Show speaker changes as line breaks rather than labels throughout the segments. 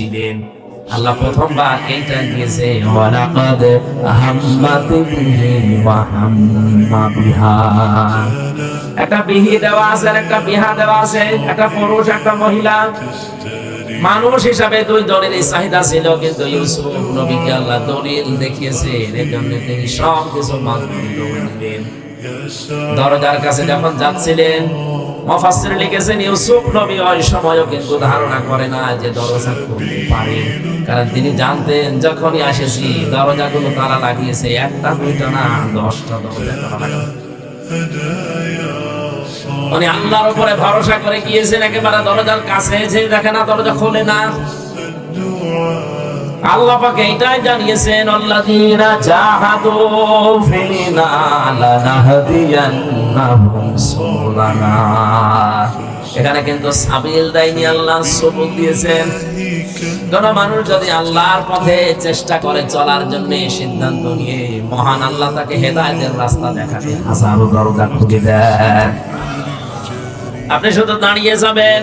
দিলেন। আল্লাহ প্রথমবার এইটা দিয়েছে। ওয়ালাকাদ আহাম্মাত বিহি ওয়া হাম্মা বিহা। একটা বিহি দেওয়া আছে একটা বিহা দেওয়া আছে। একটা পুরুষ একটা মহিলা। মানুষ হিসাবে দুই দলের চাহিদা ছিল কিন্তু ইউসুফ নবীকে আল্লাহ দলিল দেখিয়েছেন এর জন্য তিনি সব কিছু মানতে দিলেন। দরজার কাছে যখন যাচ্ছিলেন মফাসির লিখেছেন, ইউসুফ নবী ওই সময়ও কিন্তু ধারণা করে না যে দরজা খুলতে পারে। কারণ তিনি জানতেন, যখনই আসেছি, দরজাগুলো তারা লাগিয়েছে, একটা, দুইটা না, দশটা দরজা উনি আল্লাহর উপরে ভরসা করে গিয়েছেন একেবারে দরজার কাছে, যে দেখে না দরজা খোলে না। আল্লাহ পাকে এটাই জানিয়েছেন, আল্লাযীনা জাহাদু ফিনা সুবুলানা এখানে কিন্তু সাবিল দেয়নি আল্লাহ সবুল দিয়েছেন। কোন মানুষ যদি আল্লাহর পথে চেষ্টা করে চলার জন্য সিদ্ধান্ত নিয়ে, মহান আল্লাহ তাকে হেদায়েতের রাস্তা দেন আপনি শুধু দাঁড়িয়ে যাবেন।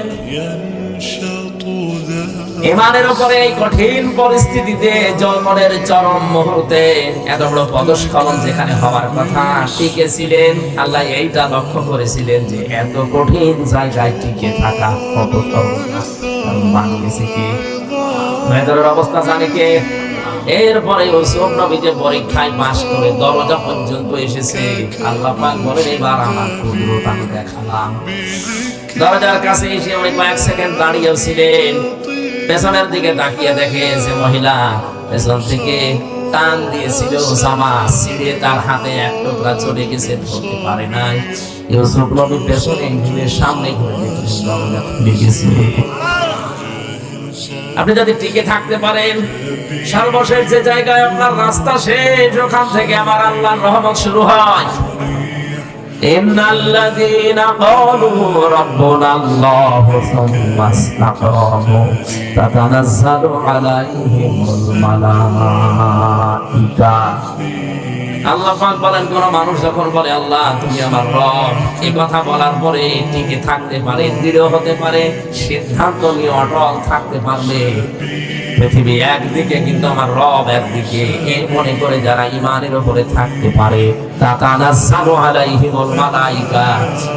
ইমানের উপরে এই কঠিন পরিস্থিতিতে জন্মনের চরম মুহূর্তে এত বড় পদস্খলন যেখানে হওয়ার কথা টিকে ছিলেন আল্লাহ এইটা লক্ষ্য করেছিলেন যে এত কঠিন জায়গায় টিকে থাকা কত অবস্থা জানে কে? এরপরে পরীক্ষায় পাশ করে দরজা পর্যন্ত এসেছে। আল্লাহ বলেন, এবার আমার আমি দেখালাম। দরজার কাছে এসে উনি কয়েক সেকেন্ড দাঁড়িয়ে ছিলেন। পেছনের দিকে তাকিয়ে দেখে যে মহিলা পেছন থেকে টান দিয়েছিল জামা ছিঁড়ে তার হাতে এক টুকরা চলে গেছে, ধরতে পারে নাই। ইউসুফ নবী পেছনে ঘুরে সামনে ঘুরে দেখলেন আপনি যদি টিকে থাকতে পারেন, সর্বশেষ যে জায়গায় আপনার রাস্তা শেষ, ওখান থেকে আমার আল্লাহর রহমত শুরু হয়। إن الذين قالوا ربنا الله ثم استقاموا تتنزل عليهم الملائكة আল্লাহ পাক বলেন কোন মানুষ যখন বলে আল্লাহ তুমি আমার রব এই কথা বলার পরে টিকে থাকতে পারে দৃঢ় হতে পারে সিদ্ধান্ত নিয়ে অটল থাকতে পারবে পৃথিবী একদিকে কিন্তু আমার রব একদিকে। এই মনে করে যারা ইমানের উপরে থাকতে পারে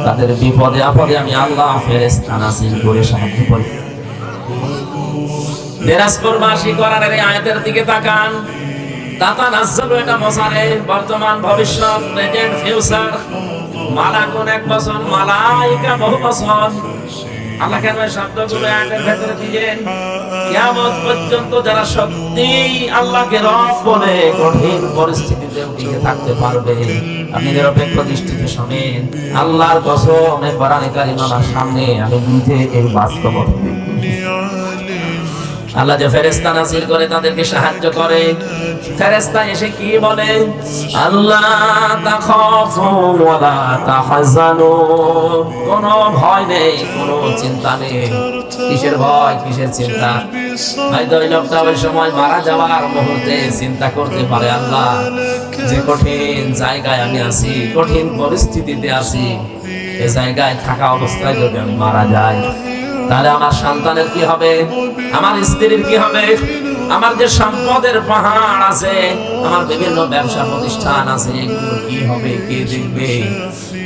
তাদের বিপদে আপদে আমি আল্লাহ ফেরেশতা করে সাহায্য করি। এই আয়াতের দিকে তাকান। তাতা এটা মশারে বর্তমান ভবিষ্যৎ ফিউচার মালা কোন এক বছর মালাইকা বহু বছর কেন শব্দগুলো ভেতরে কিয়ামত পর্যন্ত যারা সত্যি আল্লাহকে রব বলে কঠিন পরিস্থিতিতে টিকে থাকতে পারবে, আপনি নিরপেক্ষ দৃষ্টিতে শোনেন। আল্লাহর কসম এই কোরআনে কারিমার সামনে আমি নিজে এই বাস্তবতা আল্লাহ যে ফেরেস্তা নাসিল করে তাদেরকে সাহায্য করে। ফেরেস্তা এসে কি বলে? আল্লাহ কোনো ভয় নেই, কোনো চিন্তা নেই। কিসের ভয়, কিসের চিন্তা? হয়তো ওই লোকটা ওই সময় মারা যাওয়ার মুহূর্তে চিন্তা করতে পারে আল্লাহ, যে কঠিন জায়গায় আমি আছি, কঠিন পরিস্থিতিতে আছি, এ জায়গায় থাকা অবস্থায় যদি আমি মারা যাই তাহলে আমার সন্তানের কি হবে? আমার স্ত্রীর কি হবে? আমার যে সম্পদের পাহাড় আছে, আমার বিভিন্ন ব্যবসা প্রতিষ্ঠান আছে, এগুলো কি হবে? কে দেখবে?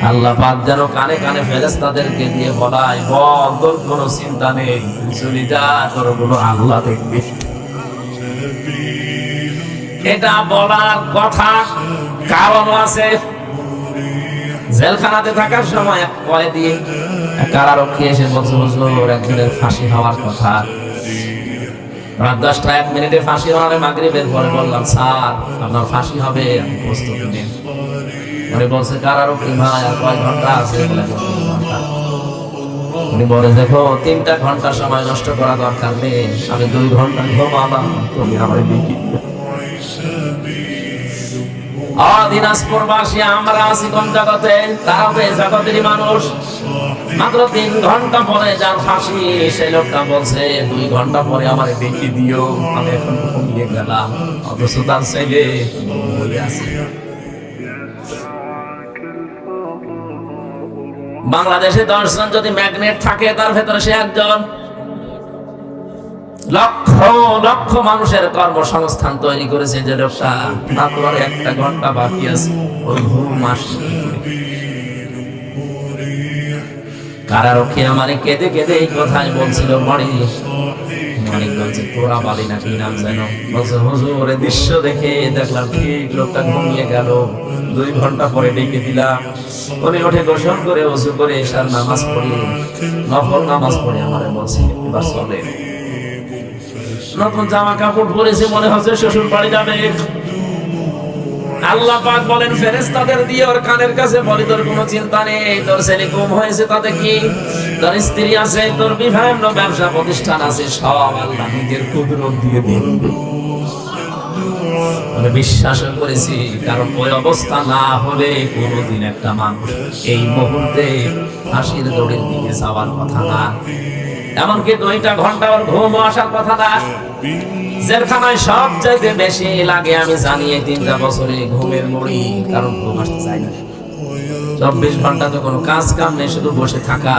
আল্লাহ পাক যেন কানে কানে ফেরেস্তাদেরকে দিয়ে বলায়, বল, তোর কোনো চিন্তা নেই চলে যা তোর কোনো আল্লাহ দেখবে। এটা বলার কথা কারণ আছে। জেলখানাতে থাকার সময় এক এক কারারক্ষী এসে বলছে, হুজুর, একজনের ফাঁসি হওয়ার কথা। রাত দশটা, এক মিনিটে ফাঁসি হওয়ার বললাম, স্যার, আপনার ফাঁসি হবে আপনি প্রস্তুতি নিন উনি বলছে, কারারক্ষী ভাই, আর কয় ঘণ্টা আছে? উনি বলে, দেখো, তিনটা ঘণ্টা সময় নষ্ট করা দরকার নেই। আমি দুই ঘণ্টা ঘুমালাম, তুমি আমার বিক্রি দিনাজপুরবাসী, আমরা আছি কোন জগতে? তারাও এই জগতেরই মানুষ। মাত্র তিন ঘণ্টা পরে যার ফাঁসি সেই লোকটা বলছে, দুই ঘণ্টা পরে আমার বেঁকে দিও। আমি এখন ঘুমিয়ে গেলাম। অথচ তার ছেলে বাংলাদেশে দশজন যদি ম্যাগনেট থাকে, তার ভেতরে সে একজন। লক্ষ লক্ষ মানুষের কর্মসংস্থান তৈরি করেছে যে লোকটা মাত্র আর একটা ঘণ্টা বাকি আছে। কারারক্ষী আমারে কেঁদে কেঁদে এই কথাই বলছিল মরি মানিকগঞ্জে তোরা বালি না, কি নাম যেন? বলছে দৃশ্য দেখে দেখলাম ঠিক লোকটা ঘুমিয়ে গেল। দুই ঘণ্টা পরে ডেকে দিলাম। উনি উঠে গোসল করে ওযু করে এসার নামাজ পড়ি নফল নামাজ পড়ে আমারে বলছে, এবার চলে নতুন জামা কাপড় পরেছে, মনে হচ্ছে শ্বশুর বাড়ি যাবে। আল্লাহ পাক বলেন, ফেরেশতাদের দিয়ে ওর কানের কাছে বলি, তোর কোনো চিন্তা নেই, তোর ছেলে গুম হয়েছে তাতে কি তোর স্ত্রী আছে, তোর বিভিন্ন ব্যবসা প্রতিষ্ঠান আছে, সব আল্লাহ নিজের কুদরত দিয়ে দেখবে আমি বিশ্বাস করেছি, কারণ ওই অবস্থা না হলে কোনোদিন একটা মানুষ এই মুহূর্তে হাসির দড়ির দিকে যাওয়ার কথা না। এমনকি দুইটা ঘণ্টা ওর ঘুম আসার কথা না। জেলখানায় সব চাইতে বেশি লাগে, আমি জানি এই তিনটা বছরে ঘুমের মরি কারণ ঘুম আসতে চাই না। চব্বিশ ঘণ্টা তো কোনো কাজ কাম নেই, শুধু বসে থাকা।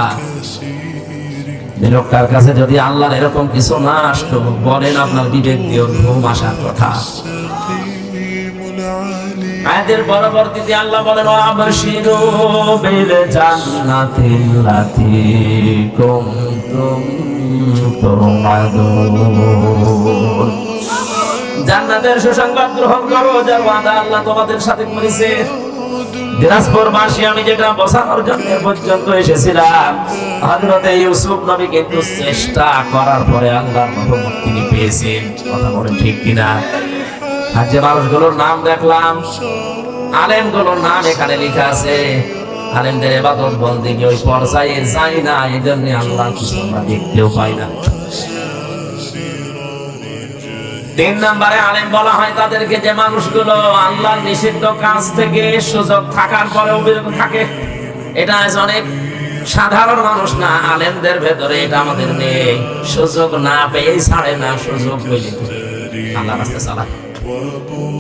লোকটার কাছে যদি আল্লাহর এরকম কিছু না আসতো, বলেন আপনার বিবেক দিয়ে ঘুম আসার কথা। আয়াতের পরবর্তীতে আল্লাহ বলেন আবশিরু বিল জান্নাতিল্লাতি কুনতুম তুআদুন জান্নাতের সুসংবাদ গ্রহণ করো, যার ওয়াদা আল্লাহ তোমাদের সাথে করেছে। দিনাজপুর বাসী, আমি যেটা বসানোর জন্য পর্যন্ত এসেছিলাম, হযরতে ইউসুফ নবী কিন্তু চেষ্টা করার পরে আল্লাহর রহমত তিনি পেয়েছেন। কথা বলেন ঠিক কিনা? আর যে মানুষগুলোর নাম দেখলাম, আলেমগুলোর নাম এখানে লেখা আছে। আলেমদের এবাদত বন্দি ওই পর্যায়ে যাই না এই জন্য আল্লাহ আমরা দেখতেও পাই না। তিন নম্বরে আলেম বলা হয় তাদেরকে যে মানুষগুলো আল্লাহ নিষিদ্ধ কাজ থেকে সুযোগ থাকার পরেও বিরত থাকে। এটা অনেক সাধারণ মানুষ না, আলেমদের ভেতরে এটা আমাদের নেই। সুযোগ না পেয়ে ছাড়ে না, সুযোগ পেলে। আল্লাহ রাস্তা চালা